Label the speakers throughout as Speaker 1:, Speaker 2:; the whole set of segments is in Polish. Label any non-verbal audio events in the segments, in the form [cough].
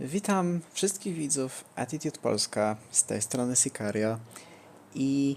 Speaker 1: Witam wszystkich widzów Attitude Polska z tej strony Sicario i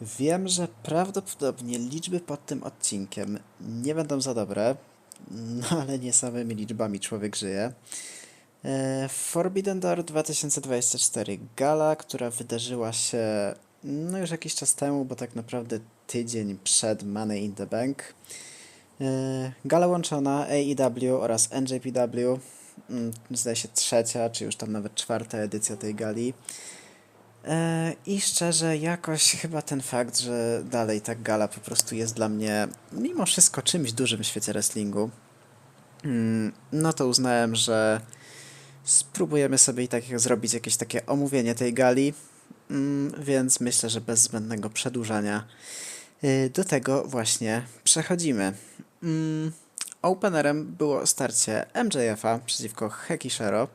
Speaker 1: wiem, że prawdopodobnie liczby pod tym odcinkiem nie będą za dobre, [laughs] no ale nie samymi liczbami człowiek żyje. E, Forbidden Door 2024 gala, która wydarzyła się no już jakiś czas temu, bo tak naprawdę tydzień przed Money in the Bank. E, Gala łączona AEW oraz NJPW, zdaje się trzecia, czy już tam nawet czwarta edycja tej gali. E, I szczerze, jakoś chyba ten fakt, że dalej ta gala po prostu jest dla mnie mimo wszystko czymś dużym w świecie wrestlingu, mm, no to uznałem, że spróbujemy sobie i tak zrobić jakieś takie omówienie tej gali, mm, więc myślę, że bez zbędnego przedłużania y, do tego właśnie przechodzimy. Openerem było starcie MJF-a przeciwko Hekishero.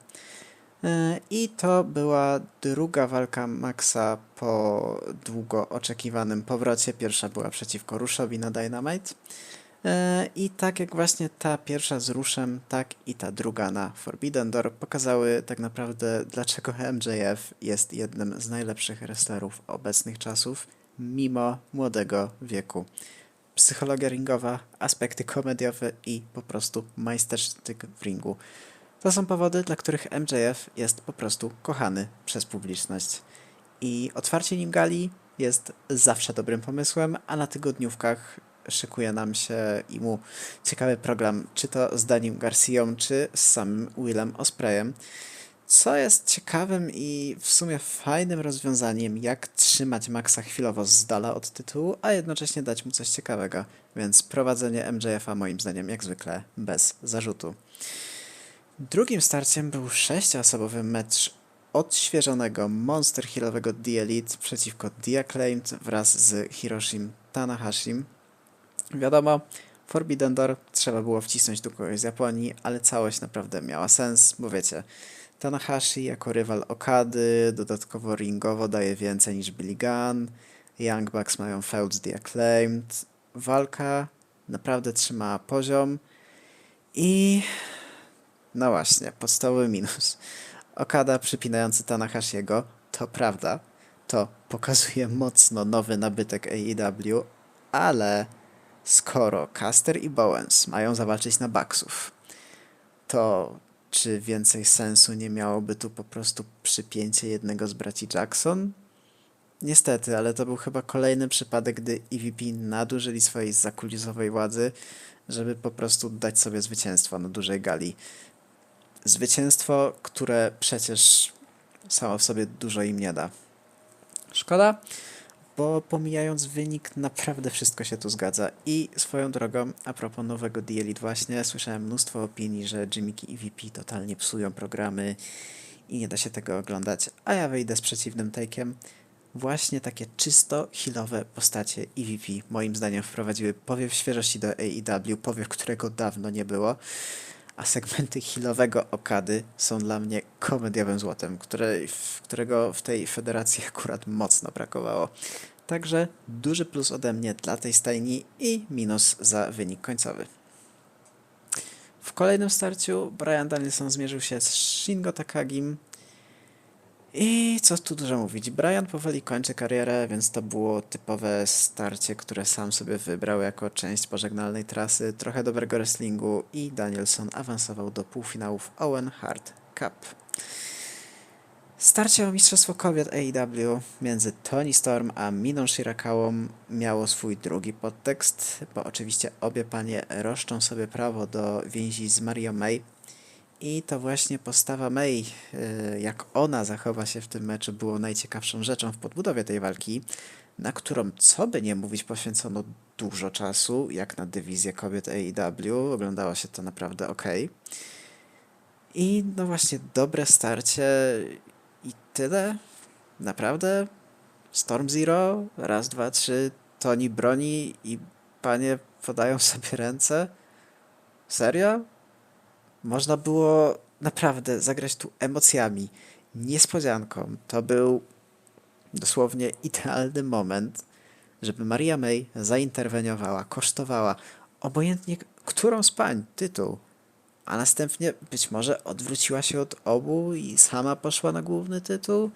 Speaker 1: Y, I to była druga walka Maxa po długo oczekiwanym powrocie. Pierwsza była przeciwko Ruszowi na Dynamite. Y, I tak jak właśnie ta pierwsza z Ruszem, tak i ta druga na Forbidden Door pokazały tak naprawdę, dlaczego MJF jest jednym z najlepszych wrestlerów obecnych czasów, mimo młodego wieku psychologia ringowa, aspekty komediowe i po prostu majstersztyk w ringu. To są powody, dla których MJF jest po prostu kochany przez publiczność. I otwarcie nim gali jest zawsze dobrym pomysłem, a na tygodniówkach szykuje nam się i mu ciekawy program, czy to z Danim Garcią, czy z samym Willem Ospreyem. Co jest ciekawym i w sumie fajnym rozwiązaniem, jak trzymać Maxa chwilowo z dala od tytułu, a jednocześnie dać mu coś ciekawego. Więc prowadzenie MJF-a moim zdaniem jak zwykle bez zarzutu. Drugim starciem był sześcioosobowy mecz odświeżonego Monster Hillowego The Elite przeciwko The Acclaimed wraz z Hiroshim Tanahashim. Wiadomo, Forbidden Door trzeba było wcisnąć do kogoś z Japonii, ale całość naprawdę miała sens, bo wiecie, Tanahashi jako rywal Okady, dodatkowo ringowo daje więcej niż Billy Gunn, Young Bucks mają feud z The Acclaimed, walka naprawdę trzymała poziom. I no właśnie, podstawowy minus. Okada przypinający Tanahashiego, to prawda, to pokazuje mocno nowy nabytek AEW, ale skoro Caster i Bowens mają zawalczyć na Bucksów, to czy więcej sensu nie miałoby tu po prostu przypięcie jednego z braci Jackson? Niestety, ale to był chyba kolejny przypadek, gdy EVP nadużyli swojej zakulisowej władzy, żeby po prostu dać sobie zwycięstwo na dużej gali. Zwycięstwo, które przecież samo w sobie dużo im nie da. Szkoda, bo pomijając wynik, naprawdę wszystko się tu zgadza. I swoją drogą, a propos nowego Elite właśnie, słyszałem mnóstwo opinii, że Jimmyki i VP totalnie psują programy i nie da się tego oglądać, a ja wyjdę z przeciwnym take'iem. Właśnie takie czysto healowe postacie EVP moim zdaniem wprowadziły powiew świeżości do AEW, powiew, którego dawno nie było, a segmenty healowego Okady są dla mnie komediowym złotem, które, którego w tej federacji [laughs] akurat mocno brakowało. Także duży plus ode mnie dla tej stajni i minus za wynik końcowy. W kolejnym starciu Brian Danielson zmierzył się z Shingo Takagim. I co tu dużo mówić, Brian powoli kończy karierę, więc to było typowe starcie, które sam sobie wybrał jako część pożegnalnej trasy, trochę dobrego wrestlingu i Danielson awansował do półfinałów Owen Hart Cup. Starcie o Mistrzostwo Kobiet AEW między Tony Storm a Miną Shirakałą miało swój drugi podtekst, bo oczywiście obie panie roszczą sobie prawo do więzi z Mario May. I to właśnie postawa May, y, jak ona zachowa się w tym meczu, było najciekawszą rzeczą w podbudowie tej walki, na którą, co by nie mówić, poświęcono dużo czasu, jak na dywizję kobiet AEW. Oglądało się to naprawdę ok. I no właśnie, dobre starcie i tyle? Naprawdę? Storm Zero? Raz, dwa, trzy. Toni broni i panie podają [laughs] sobie ręce? Serio? Można było naprawdę zagrać tu emocjami, niespodzianką. To był dosłownie idealny moment, żeby Maria May zainterweniowała, kosztowała obojętnie którą z pań tytuł, a następnie być może odwróciła się od obu i sama poszła na główny tytuł.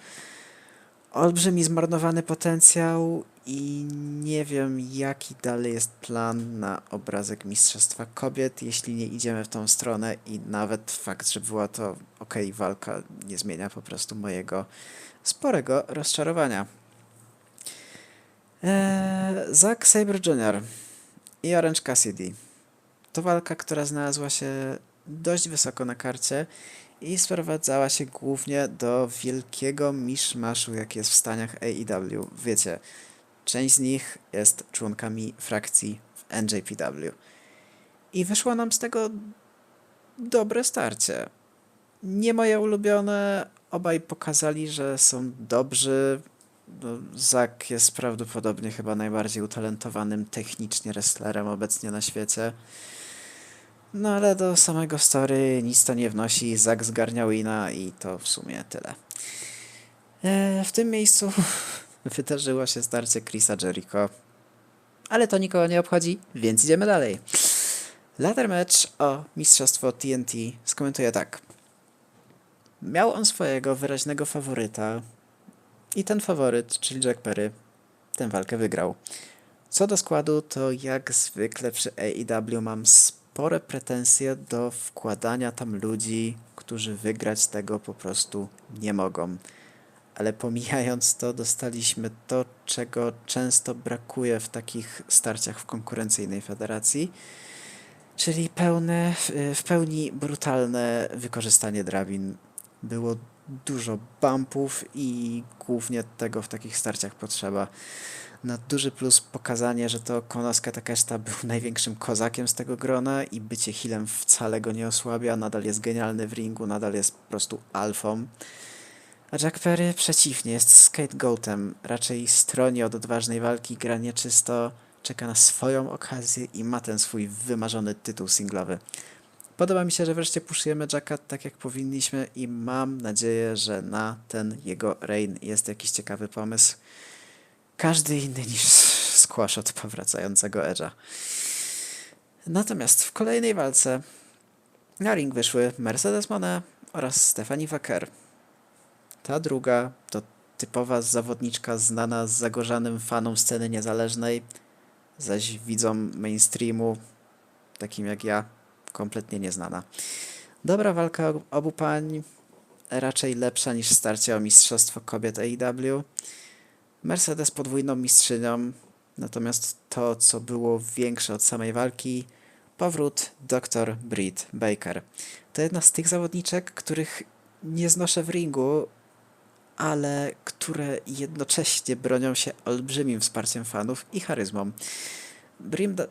Speaker 1: Olbrzymi zmarnowany potencjał i nie wiem, jaki dalej jest plan na obrazek Mistrzostwa Kobiet, jeśli nie idziemy w tą stronę i nawet fakt, że była to ok, walka nie zmienia po prostu mojego sporego rozczarowania. Eee, Zack Sabre Jr. i Orange Cassidy. To walka, która znalazła się dość wysoko na karcie i sprowadzała się głównie do wielkiego miszmaszu, jaki jest w staniach AEW. Wiecie, część z nich jest członkami frakcji w NJPW. I wyszło nam z tego dobre starcie. Nie moje ulubione, obaj pokazali, że są dobrzy. No, Zak jest prawdopodobnie chyba najbardziej utalentowanym technicznie wrestlerem obecnie na świecie. No ale do samego story nic to nie wnosi. Zak zgarniał Ina i to w sumie tyle. E, w tym miejscu [laughs] wydarzyło się starcie Chrisa Jericho. Ale to nikogo nie obchodzi, więc idziemy dalej. Ladder match o mistrzostwo TNT skomentuje tak. Miał on swojego wyraźnego faworyta i ten faworyt, czyli Jack Perry, tę walkę wygrał. Co do składu, to jak zwykle przy AEW mam spore pretensje do wkładania tam ludzi, którzy wygrać tego po prostu nie mogą. Ale pomijając to, dostaliśmy to, czego często brakuje w takich starciach w konkurencyjnej federacji, czyli pełne, w pełni brutalne wykorzystanie drabin. Było dużo bumpów i głównie tego w takich starciach potrzeba. Na duży plus pokazanie, że to Konosuke Takeshita był [laughs] największym kozakiem z tego grona i bycie healem wcale go nie osłabia, nadal jest genialny w ringu, nadal jest po prostu alfą. A Jack Perry przeciwnie, jest scapegoatem, raczej stroni od odważnej walki, gra nieczysto, czeka na swoją okazję i ma ten swój wymarzony tytuł singlowy. Podoba mi się, że wreszcie puszujemy Jacka tak jak powinniśmy i mam nadzieję, że na ten jego reign jest jakiś ciekawy pomysł. Każdy inny niż squash od powracającego Edge'a. Natomiast w kolejnej walce na ring wyszły Mercedes Monet oraz Stephanie Wacker. Ta druga to typowa zawodniczka znana z zagorzanym fanom sceny niezależnej, zaś widzom mainstreamu, takim jak ja, kompletnie nieznana. Dobra walka obu pań, raczej lepsza niż starcie o Mistrzostwo Kobiet AEW. Mercedes podwójną mistrzynią, natomiast to, co było większe od samej walki, powrót dr Britt Baker. To jedna z tych zawodniczek, których nie znoszę w ringu, ale które jednocześnie bronią się olbrzymim wsparciem fanów i charyzmą.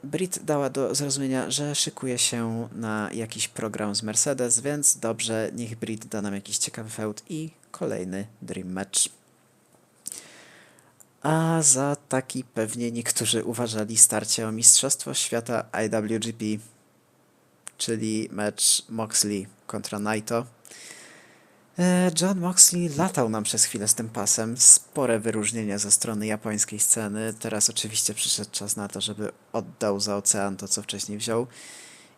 Speaker 1: Brit dała do zrozumienia, że szykuje się na jakiś program z Mercedes, więc dobrze, niech Brit da nam jakiś ciekawy feud i kolejny Dream Match. A za taki pewnie niektórzy uważali starcie o Mistrzostwo Świata IWGP, czyli mecz Moxley kontra Naito. E, John Moxley latał nam przez chwilę z tym pasem. Spore wyróżnienia ze strony japońskiej sceny. Teraz oczywiście przyszedł czas na to, żeby oddał za ocean to, co wcześniej wziął.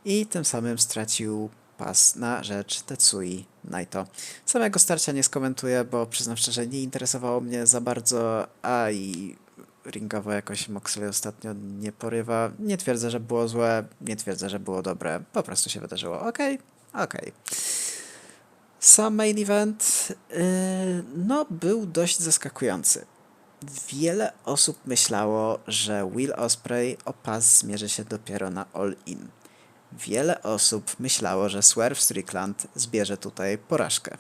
Speaker 1: I tym samym stracił pas na rzecz Tetsui Naito. Samego starcia nie skomentuję, bo przyznam szczerze, nie interesowało mnie za bardzo, a i ringowo jakoś Moxley ostatnio nie porywa. Nie twierdzę, że było złe, nie twierdzę, że było dobre. Po prostu się wydarzyło. Okej, okay, okej. Okay. Sam main event yy, no, był dość zaskakujący. Wiele osób myślało, że Will Osprey o pas zmierzy się dopiero na All In. Wiele osób myślało, że Swerve Strickland zbierze tutaj porażkę.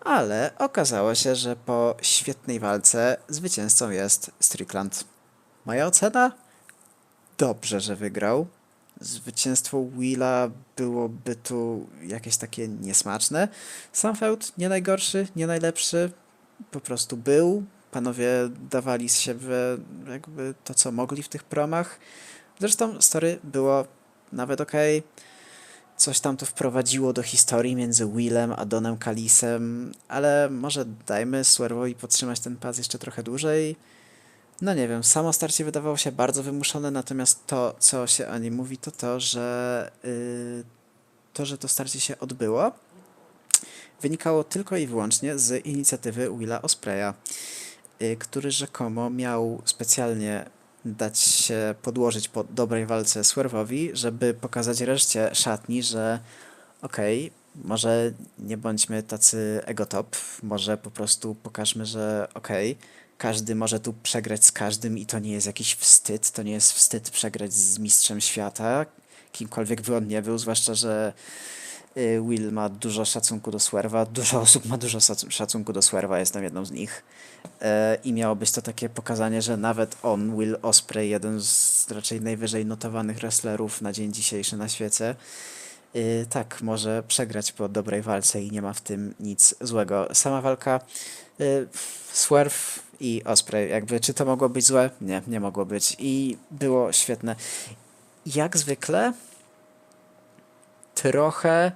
Speaker 1: Ale okazało się, że po świetnej walce zwycięzcą jest Strickland. Moja ocena? Dobrze, że wygrał zwycięstwo Willa byłoby tu jakieś takie niesmaczne. Sam feud nie najgorszy, nie najlepszy, po prostu był. Panowie dawali z siebie jakby to, co mogli w tych promach. Zresztą story było nawet ok. Coś tam to wprowadziło do historii między Willem a Donem Kalisem, ale może dajmy Swervowi podtrzymać ten pas jeszcze trochę dłużej no nie wiem, samo starcie wydawało się bardzo wymuszone, natomiast to, co się o nim mówi, to to, że yy, to, że to starcie się odbyło, wynikało tylko i wyłącznie z inicjatywy Willa Ospreya, y, który rzekomo miał specjalnie dać się podłożyć po dobrej walce Swerwowi, żeby pokazać reszcie szatni, że okej, może nie bądźmy tacy egotop, może po prostu pokażmy, że okej, każdy może tu przegrać z każdym i to nie jest jakiś wstyd, to nie jest wstyd przegrać z mistrzem świata, kimkolwiek by on nie był, zwłaszcza, że y, Will ma dużo szacunku do Swerwa, dużo osób ma dużo szacunku do Swerwa, jestem jedną z nich. E, I miało być to takie pokazanie, że nawet on, Will Osprey, jeden z raczej najwyżej notowanych wrestlerów na dzień dzisiejszy na świecie, y, tak, może przegrać po dobrej walce i nie ma w tym nic złego. Sama walka y, Swerve i Osprey, jakby czy to mogło być złe? Nie, nie mogło być i było świetne. Jak zwykle trochę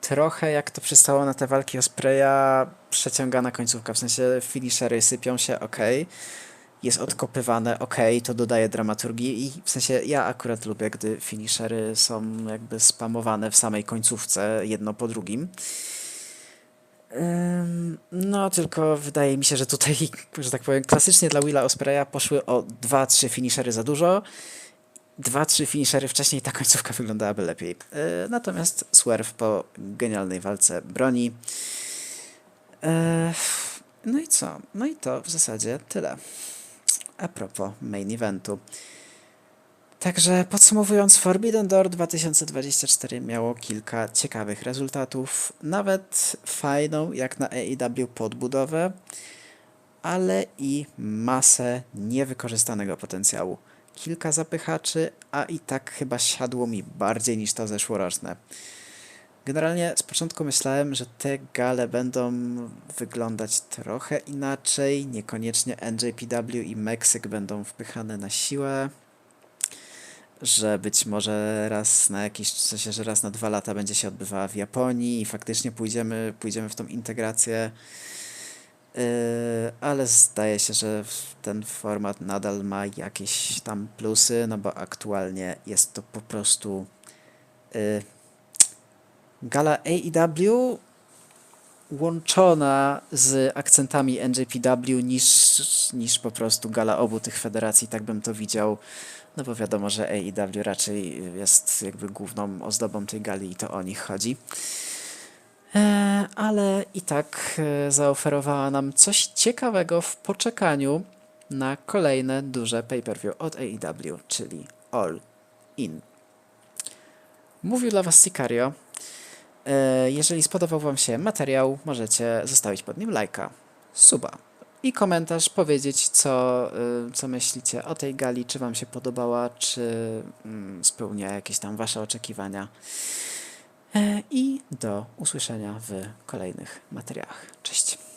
Speaker 1: trochę jak to przystało na te walki Ospreya przeciągana końcówka, w sensie finishery sypią się, ok, jest odkopywane, ok, to dodaje dramaturgii i w sensie ja akurat lubię, gdy finishery są jakby spamowane w samej końcówce, jedno po drugim. No, tylko wydaje mi się, że tutaj, [laughs] że tak powiem, klasycznie dla Willa Ospreya poszły o 2-3 finishery za dużo. 2-3 finishery wcześniej ta końcówka wyglądałaby lepiej. Yy, Natomiast Swerve po genialnej walce broni. Yy, No i co? No i to w zasadzie tyle. A propos main eventu. Także podsumowując, Forbidden Door 2024 miało kilka ciekawych rezultatów, nawet fajną jak na AEW podbudowę, ale i masę niewykorzystanego potencjału. Kilka zapychaczy, a i tak chyba siadło mi bardziej niż to zeszłoroczne. Generalnie z początku myślałem, że te gale będą wyglądać trochę inaczej, niekoniecznie NJPW i Meksyk będą wpychane na siłę że być może raz na jakiś, w sensie, że raz na dwa lata będzie się odbywała w Japonii i faktycznie pójdziemy, pójdziemy w tą integrację. Yy, ale zdaje się, że ten format nadal ma jakieś tam plusy, no bo aktualnie jest to po prostu yy, gala AEW łączona z akcentami NJPW niż, niż po prostu gala obu tych federacji, tak bym to widział. No bo wiadomo, że AEW raczej jest jakby główną ozdobą tej gali i to o nich chodzi. E, ale i tak e, zaoferowała nam coś ciekawego w poczekaniu na kolejne duże pay-per-view od AEW, czyli All In. Mówił dla Was Sicario. E, Jeżeli spodobał Wam się materiał, możecie zostawić pod nim lajka, suba i komentarz, powiedzieć co, y, co myślicie o tej gali, czy Wam się podobała, czy mm, spełnia jakieś tam Wasze oczekiwania. E, I do usłyszenia w kolejnych materiałach. Cześć.